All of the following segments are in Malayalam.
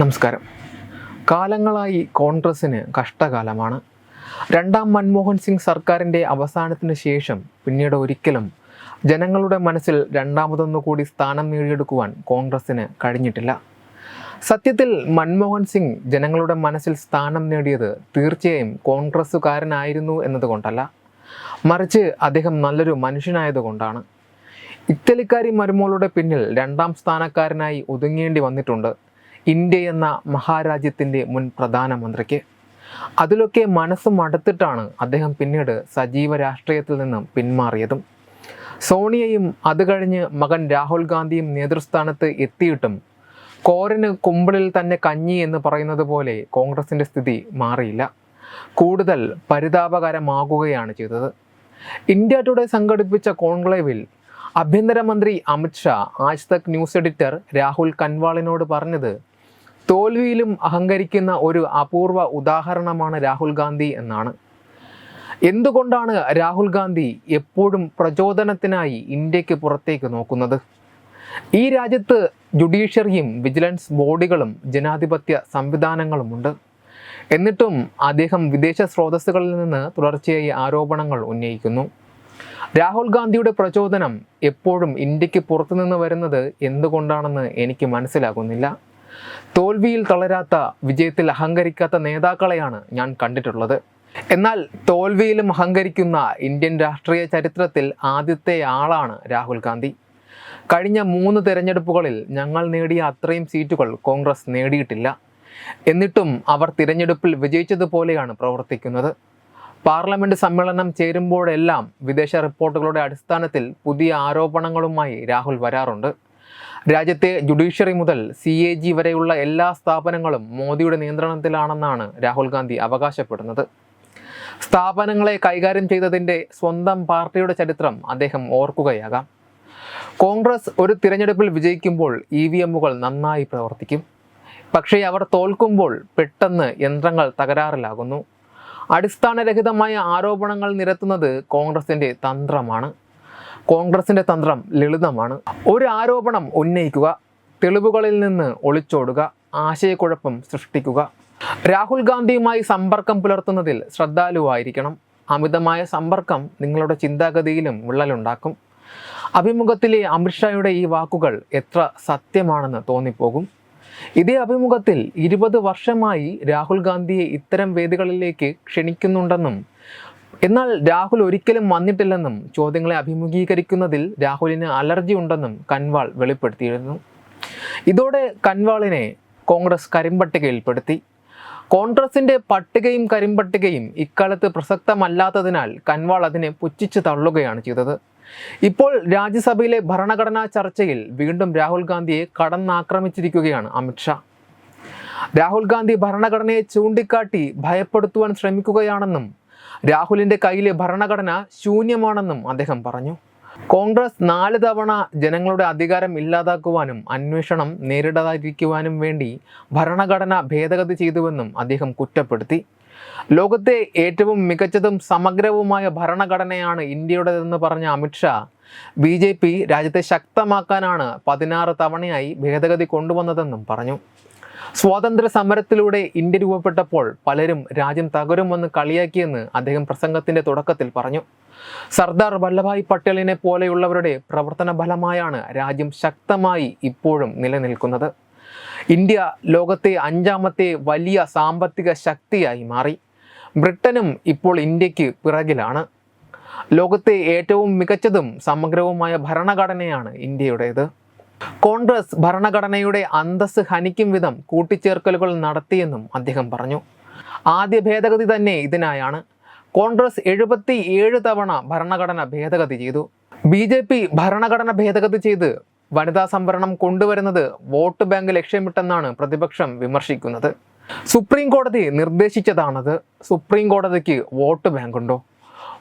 നമസ്കാരം. കാലങ്ങളായി കോൺഗ്രസ്സിന് കഷ്ടകാലമാണ്. രണ്ടാം മൻമോഹൻ സിംഗ് സർക്കാരിന്റെ അവസാനത്തിന് ശേഷം പിന്നീട് ഒരിക്കലും ജനങ്ങളുടെ മനസ്സിൽ രണ്ടാമതൊന്നു കൂടി സ്ഥാനം നേടിയെടുക്കുവാൻ കോൺഗ്രസ്സിന് കഴിഞ്ഞിട്ടില്ല. സത്യത്തിൽ മൻമോഹൻ സിംഗ് ജനങ്ങളുടെ മനസ്സിൽ സ്ഥാനം നേടിയത് തീർച്ചയായും കോൺഗ്രസ്സുകാരനായിരുന്നു എന്നതുകൊണ്ടല്ല. മറിച്ച് അദ്ദേഹം നല്ലൊരു മനുഷ്യനായതുകൊണ്ടാണ്. ഇറ്റലിക്കാരി മരുമോളുടെ പിന്നിൽ രണ്ടാം സ്ഥാനക്കാരനായി ഒതുങ്ങേണ്ടി വന്നിട്ടുണ്ട്. ഇന്ത്യ എന്ന മഹാരാജ്യത്തിന്റെ മുൻ പ്രധാനമന്ത്രിക്ക്. അതിലൊക്കെ മനസ്സ് മടുത്തിട്ടാണ് അദ്ദേഹം പിന്നീട് സജീവ രാഷ്ട്രീയത്തിൽ നിന്നും പിന്മാറിയതും. സോണിയയും അത് കഴിഞ്ഞ് മകൻ രാഹുൽ ഗാന്ധിയും നേതൃസ്ഥാനത്ത് എത്തിയിട്ടും കോരന് കുമ്പിളിൽ തന്നെ കഞ്ഞി എന്ന് പറയുന്നത് പോലെ കോൺഗ്രസിന്റെ സ്ഥിതി മാറിയില്ല. കൂടുതൽ പരിതാപകരമാകുകയാണ് ചെയ്തത്. ഇന്ത്യ ടുഡേ സംഘടിപ്പിച്ച കോൺക്ലേവിൽ ആഭ്യന്തരമന്ത്രി അമിത്ഷാ ആജ് തക് ന്യൂസ് എഡിറ്റർ രാഹുൽ കൻവാളിനോട് പറഞ്ഞത് തോൽവിയിലും അഹങ്കരിക്കുന്ന ഒരു അപൂർവ ഉദാഹരണമാണ് രാഹുൽ ഗാന്ധി എന്നാണ്. എന്തുകൊണ്ടാണ് രാഹുൽ ഗാന്ധി എപ്പോഴും പ്രചോദനത്തിനായി ഇന്ത്യയ്ക്ക് പുറത്തേക്ക് നോക്കുന്നത്? ഈ രാജ്യത്ത് ജുഡീഷ്യറിയും വിജിലൻസ് ബോഡികളും ജനാധിപത്യ സംവിധാനങ്ങളുമുണ്ട്. എന്നിട്ടും അദ്ദേഹം വിദേശ സ്രോതസ്സുകളിൽ നിന്ന് തുടർച്ചയായി ആരോപണങ്ങൾ ഉന്നയിക്കുന്നു. രാഹുൽ ഗാന്ധിയുടെ പ്രചോദനം എപ്പോഴും ഇന്ത്യയ്ക്ക് പുറത്തുനിന്ന് വരുന്നത് എന്തുകൊണ്ടാണെന്ന് എനിക്ക് മനസ്സിലാകുന്നില്ല. തോൽവിയിൽ തളരാത്ത വിജയത്തിൽ അഹങ്കരിക്കാത്ത നേതാക്കളെയാണ് ഞാൻ കണ്ടിട്ടുള്ളത്. എന്നാൽ തോൽവിയിലും അഹങ്കരിക്കുന്ന ഇന്ത്യൻ രാഷ്ട്രീയ ചരിത്രത്തിൽ ആദ്യത്തെ ആളാണ് രാഹുൽ ഗാന്ധി. കഴിഞ്ഞ മൂന്ന് തിരഞ്ഞെടുപ്പുകളിൽ ഞങ്ങൾ നേടിയ അത്രയും സീറ്റുകൾ കോൺഗ്രസ് നേടിയിട്ടില്ല. എന്നിട്ടും അവർ തിരഞ്ഞെടുപ്പിൽ വിജയിച്ചതുപോലെയാണ് പ്രവർത്തിക്കുന്നത്. പാർലമെന്റ് സമ്മേളനം ചേരുമ്പോഴെല്ലാം വിദേശ റിപ്പോർട്ടുകളുടെ അടിസ്ഥാനത്തിൽ പുതിയ ആരോപണങ്ങളുമായി രാഹുൽ വരാറുണ്ട്. രാജ്യത്തെ ജുഡീഷ്യറി മുതൽ സി എ ജി വരെയുള്ള എല്ലാ സ്ഥാപനങ്ങളും മോദിയുടെ നിയന്ത്രണത്തിലാണെന്നാണ് രാഹുൽ ഗാന്ധി അവകാശപ്പെടുന്നത്. സ്ഥാപനങ്ങളെ കൈകാര്യം ചെയ്തതിന്റെ സ്വന്തം പാർട്ടിയുടെ ചരിത്രം അദ്ദേഹം ഓർക്കുകയാകാം. കോൺഗ്രസ് ഒരു തിരഞ്ഞെടുപ്പിൽ വിജയിക്കുമ്പോൾ ഇ വി എമ്മുകൾ നന്നായി പ്രവർത്തിക്കും. പക്ഷേ അവർ തോൽക്കുമ്പോൾ പെട്ടെന്ന് യന്ത്രങ്ങൾ തകരാറിലാകുന്നു. അടിസ്ഥാനരഹിതമായ ആരോപണങ്ങൾ നിരത്തുന്നത് കോൺഗ്രസിന്റെ തന്ത്രമാണ്. കോൺഗ്രസിന്റെ തന്ത്രം ലളിതമാണ്. ഒരു ആരോപണം ഉന്നയിക്കുക തെളിവുകളിൽ നിന്ന് ഒളിച്ചോടുക ആശയക്കുഴപ്പം സൃഷ്ടിക്കുക. രാഹുൽ ഗാന്ധിയുമായി സമ്പർക്കം പുലർത്തുന്നതിൽ ശ്രദ്ധാലുവായിരിക്കണം. അമിതമായ സമ്പർക്കം നിങ്ങളുടെ ചിന്താഗതിയിലും വിള്ളലുണ്ടാക്കും. അഭിമുഖത്തിലെ അമിത്ഷായുടെ ഈ വാക്കുകൾ എത്ര സത്യമാണെന്ന് തോന്നിപ്പോകും. ഇതേ അഭിമുഖത്തിൽ ഇരുപത് വർഷമായി രാഹുൽ ഗാന്ധിയെ ഇത്തരം വേദികളിലേക്ക് ക്ഷണിക്കുന്നുണ്ടെന്നും എന്നാൽ രാഹുൽ ഒരിക്കലും വന്നിട്ടില്ലെന്നും ചോദ്യങ്ങളെ അഭിമുഖീകരിക്കുന്നതിൽ രാഹുലിന് അലർജി ഉണ്ടെന്നും കൻവാൾ വെളിപ്പെടുത്തിയിരുന്നു. ഇതോടെ കൻവാളിനെ കോൺഗ്രസ് കരിമ്പട്ടികയിൽപ്പെടുത്തി. കോൺഗ്രസിന്റെ പട്ടികയും കരിമ്പട്ടികയും ഇക്കാലത്ത് പ്രസക്തമല്ലാത്തതിനാൽ കൻവാൾ അതിനെ പുച്ഛിച്ചു തള്ളുകയാണ് ചെയ്തത്. ഇപ്പോൾ രാജ്യസഭയിലെ ഭരണഘടനാ ചർച്ചയിൽ വീണ്ടും രാഹുൽ ഗാന്ധിയെ കടന്നാക്രമിച്ചിരിക്കുകയാണ് അമിത്ഷാ രാഹുൽ ഗാന്ധി ഭരണഘടനയെ ചൂണ്ടിക്കാട്ടി ഭയപ്പെടുത്തുവാൻ ശ്രമിക്കുകയാണെന്നും രാഹുലിന്റെ കയ്യിലെ ഭരണഘടന ശൂന്യമാണെന്നും അദ്ദേഹം പറഞ്ഞു. കോൺഗ്രസ് നാല് തവണ ജനങ്ങളുടെ അധികാരം ഇല്ലാതാക്കുവാനും അന്വേഷണം നേരിടാതിരിക്കുവാനും വേണ്ടി ഭരണഘടന ഭേദഗതി ചെയ്തുവെന്നും അദ്ദേഹം കുറ്റപ്പെടുത്തി. ലോകത്തെ ഏറ്റവും മികച്ചതും സമഗ്രവുമായ ഭരണഘടനയാണ് ഇന്ത്യയുടേതെന്ന് പറഞ്ഞ അമിത്ഷാ ബി ജെ പി രാജ്യത്തെ ശക്തമാക്കാനാണ് പതിനാറ് തവണയായി ഭേദഗതി കൊണ്ടുവന്നതെന്നും പറഞ്ഞു. സ്വാതന്ത്ര്യ സമരത്തിലൂടെ ഇന്ത്യ രൂപപ്പെട്ടപ്പോൾ പലരും രാജ്യം തകരും വന്ന് കളിയാക്കിയെന്ന് അദ്ദേഹം പ്രസംഗത്തിന്റെ തുടക്കത്തിൽ പറഞ്ഞു. സർദാർ വല്ലഭായ് പട്ടേലിനെ പോലെയുള്ളവരുടെ പ്രവർത്തന ഫലമായാണ് രാജ്യം ശക്തമായി ഇപ്പോഴും നിലനിൽക്കുന്നത്. ഇന്ത്യ ലോകത്തെ അഞ്ചാമത്തെ വലിയ സാമ്പത്തിക ശക്തിയായി മാറി. ബ്രിട്ടനും ഇപ്പോൾ ഇന്ത്യയ്ക്ക് പിറകിലാണ്. ലോകത്തെ ഏറ്റവും മികച്ചതും സമഗ്രവുമായ ഭരണഘടനയാണ് ഇന്ത്യയുടേത്. കോൺഗ്രസ് ഭരണഘടനയുടെ അന്തസ് ഹനിക്കും വിധം കൂട്ടിച്ചേർക്കലുകൾ നടത്തിയെന്നും അദ്ദേഹം പറഞ്ഞു. ആദ്യ ഭേദഗതി തന്നെ ഇതിനായാണ്. കോൺഗ്രസ് എഴുപത്തി ഏഴ് തവണ ഭരണഘടന ഭേദഗതി ചെയ്തു. ബി ജെ പി ഭരണഘടന ഭേദഗതി ചെയ്ത് വനിതാ സംവരണം കൊണ്ടുവരുന്നത് വോട്ട് ബാങ്ക് ലക്ഷ്യമിട്ടെന്നാണ് പ്രതിപക്ഷം വിമർശിക്കുന്നത്. സുപ്രീം കോടതി നിർദ്ദേശിച്ചതാണത്. സുപ്രീം കോടതിക്ക് വോട്ട് ബാങ്കുണ്ടോ?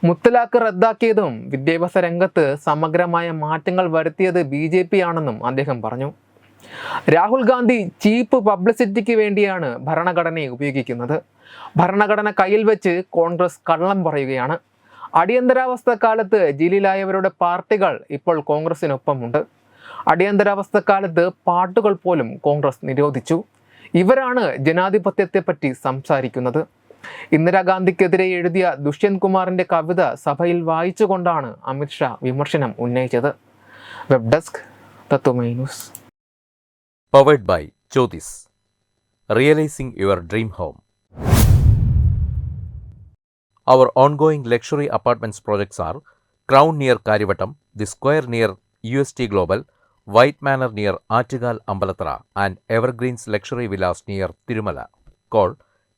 മുത്തലാഖ് റദ്ദാക്കിയതും വിദ്യാഭ്യാസ രംഗത്ത് സമഗ്രമായ മാറ്റങ്ങൾ വരുത്തിയത് ബി ജെ പി ആണെന്നും അദ്ദേഹം പറഞ്ഞു. രാഹുൽ ഗാന്ധി ചീപ്പ് പബ്ലിസിറ്റിക്ക് വേണ്ടിയാണ് ഭരണഘടനയെ ഉപയോഗിക്കുന്നത്. ഭരണഘടന കയ്യിൽ വെച്ച് കോൺഗ്രസ് കള്ളം പറയുകയാണ്. അടിയന്തരാവസ്ഥ കാലത്ത് ജയിലിലായവരുടെ പാർട്ടികൾ ഇപ്പോൾ കോൺഗ്രസിനൊപ്പമുണ്ട്. അടിയന്തരാവസ്ഥ കാലത്ത് പാട്ടുകൾ പോലും കോൺഗ്രസ് നിരോധിച്ചു. ഇവരാണ് ജനാധിപത്യത്തെപ്പറ്റി സംസാരിക്കുന്നത്. ഇന്ദിരാഗാന്ധിക്കെതിരെ എഴുതിയ ദുഷ്യന്ത് കുമാറിന്റെ കവിത സഭയിൽ വായിച്ചുകൊണ്ടാണ് അമിത്ഷാ വിമർശനം ഉന്നയിച്ചത് web desk powered by Jyothis realising your dream home Our ongoing luxury apartments projects are Crown near Karivattam, The Square near UST Global, White Manor near Artigal Ambalatra,